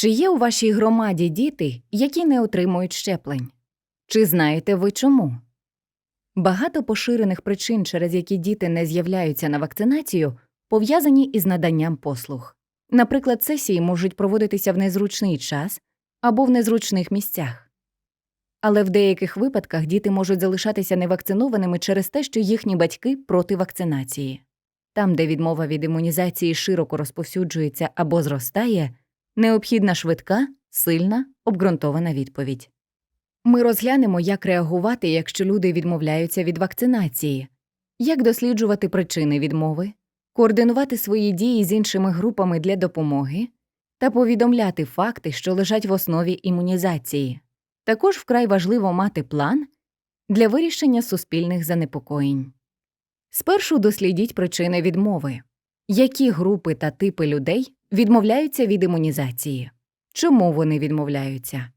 Чи є у вашій громаді діти, які не отримують щеплень? Чи знаєте ви чому? Багато поширених причин, через які діти не з'являються на вакцинацію, пов'язані із наданням послуг. Наприклад, сесії можуть проводитися в незручний час або в незручних місцях. Але в деяких випадках діти можуть залишатися невакцинованими через те, що їхні батьки проти вакцинації. Там, де відмова від імунізації широко розповсюджується або зростає, необхідна швидка, сильна, обґрунтована відповідь. Ми розглянемо, як реагувати, якщо люди відмовляються від вакцинації, як досліджувати причини відмови, координувати свої дії з іншими групами для допомоги та повідомляти факти, що лежать в основі імунізації. Також вкрай важливо мати план для вирішення суспільних занепокоєнь. Спершу дослідіть причини відмови. Які групи та типи людей відмовляються від імунізації? Чому вони відмовляються?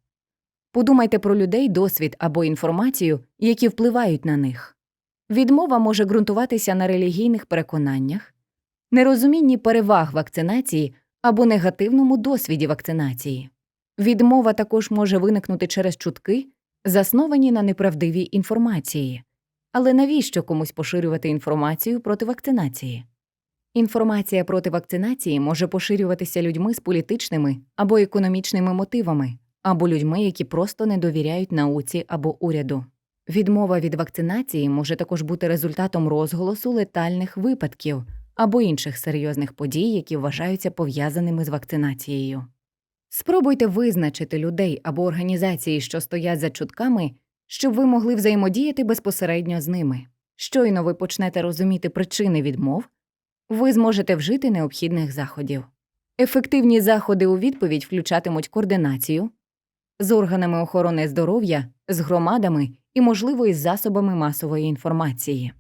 Подумайте про людей, досвід або інформацію, які впливають на них. Відмова може ґрунтуватися на релігійних переконаннях, нерозумінні переваг вакцинації або негативному досвіді вакцинації. Відмова також може виникнути через чутки, засновані на неправдивій інформації. Але навіщо комусь поширювати інформацію проти вакцинації? Інформація проти вакцинації може поширюватися людьми з політичними або економічними мотивами, або людьми, які просто не довіряють науці або уряду. Відмова від вакцинації може також бути результатом розголосу летальних випадків або інших серйозних подій, які вважаються пов'язаними з вакцинацією. Спробуйте визначити людей або організації, що стоять за чутками, щоб ви могли взаємодіяти безпосередньо з ними. Щойно ви почнете розуміти причини відмов, ви зможете вжити необхідних заходів. Ефективні заходи у відповідь включатимуть координацію з органами охорони здоров'я, з громадами і, можливо, із засобами масової інформації.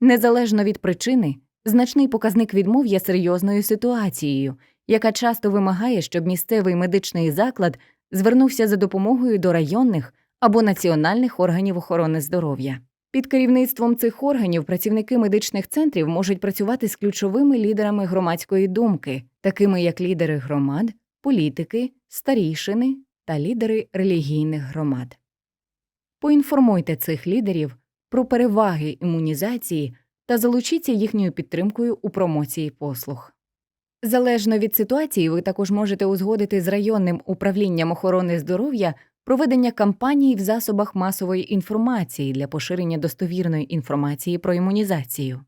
Незалежно від причини, значний показник відмов є серйозною ситуацією, яка часто вимагає, щоб місцевий медичний заклад звернувся за допомогою до районних або національних органів охорони здоров'я. Під керівництвом цих органів працівники медичних центрів можуть працювати з ключовими лідерами громадської думки, такими як лідери громад, політики, старійшини та лідери релігійних громад. Поінформуйте цих лідерів про переваги імунізації та залучіться їхньою підтримкою у промоції послуг. Залежно від ситуації, ви також можете узгодити з районним управлінням охорони здоров'я проведення кампаній в засобах масової інформації для поширення достовірної інформації про імунізацію.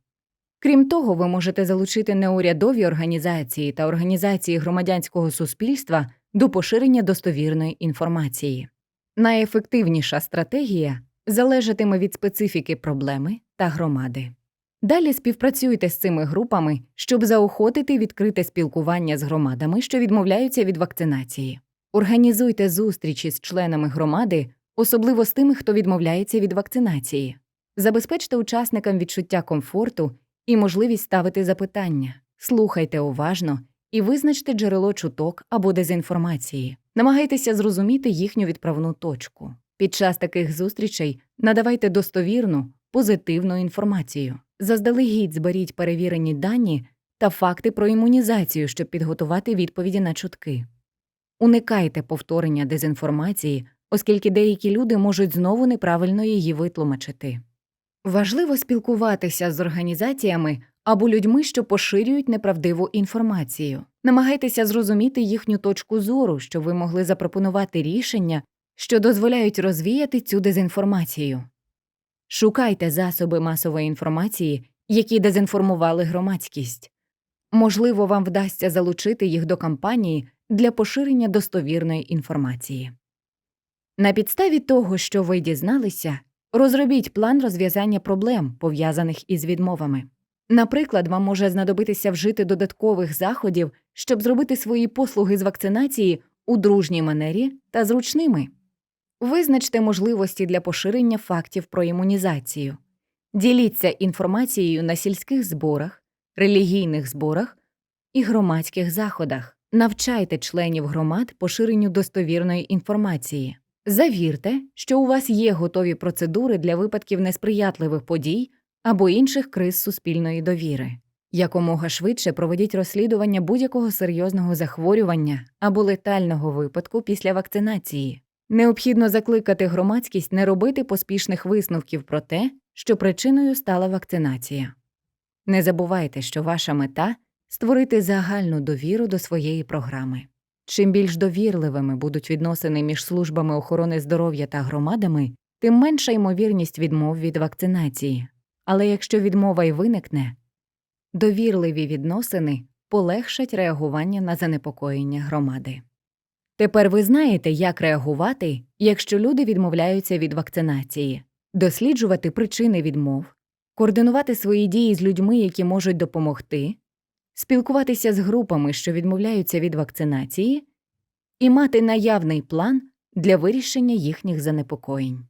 Крім того, ви можете залучити неурядові організації та організації громадянського суспільства до поширення достовірної інформації. Найефективніша стратегія залежатиме від специфіки проблеми та громади. Далі співпрацюйте з цими групами, щоб заохотити відкрите спілкування з громадами, що відмовляються від вакцинації. Організуйте зустрічі з членами громади, особливо з тими, хто відмовляється від вакцинації. Забезпечте учасникам відчуття комфорту і можливість ставити запитання. Слухайте уважно і визначте джерело чуток або дезінформації. Намагайтеся зрозуміти їхню відправну точку. Під час таких зустрічей надавайте достовірну, позитивну інформацію. Заздалегідь зберіть перевірені дані та факти про імунізацію, щоб підготувати відповіді на чутки. Уникайте повторення дезінформації, оскільки деякі люди можуть знову неправильно її витлумачити. Важливо спілкуватися з організаціями або людьми, що поширюють неправдиву інформацію. Намагайтеся зрозуміти їхню точку зору, щоб ви могли запропонувати рішення, що дозволяють розвіяти цю дезінформацію. Шукайте засоби масової інформації, які дезінформували громадськість. Можливо, вам вдасться залучити їх до кампанії для поширення достовірної інформації. На підставі того, що ви дізналися, розробіть план розв'язання проблем, пов'язаних із відмовами. Наприклад, вам може знадобитися вжити додаткових заходів, щоб зробити свої послуги з вакцинації у дружній манері та зручними. Визначте можливості для поширення фактів про імунізацію. Діліться інформацією на сільських зборах, релігійних зборах і громадських заходах. Навчайте членів громад поширенню достовірної інформації. Завірте, що у вас є готові процедури для випадків несприятливих подій або інших криз суспільної довіри. Якомога швидше проведіть розслідування будь-якого серйозного захворювання або летального випадку після вакцинації. Необхідно закликати громадськість не робити поспішних висновків про те, що причиною стала вакцинація. Не забувайте, що ваша мета створити загальну довіру до своєї програми. Чим більш довірливими будуть відносини між службами охорони здоров'я та громадами, тим менша ймовірність відмов від вакцинації. Але якщо відмова й виникне, довірливі відносини полегшать реагування на занепокоєння громади. Тепер ви знаєте, як реагувати, якщо люди відмовляються від вакцинації, досліджувати причини відмов, координувати свої дії з людьми, які можуть допомогти, спілкуватися з групами, що відмовляються від вакцинації, і мати наявний план для вирішення їхніх занепокоєнь.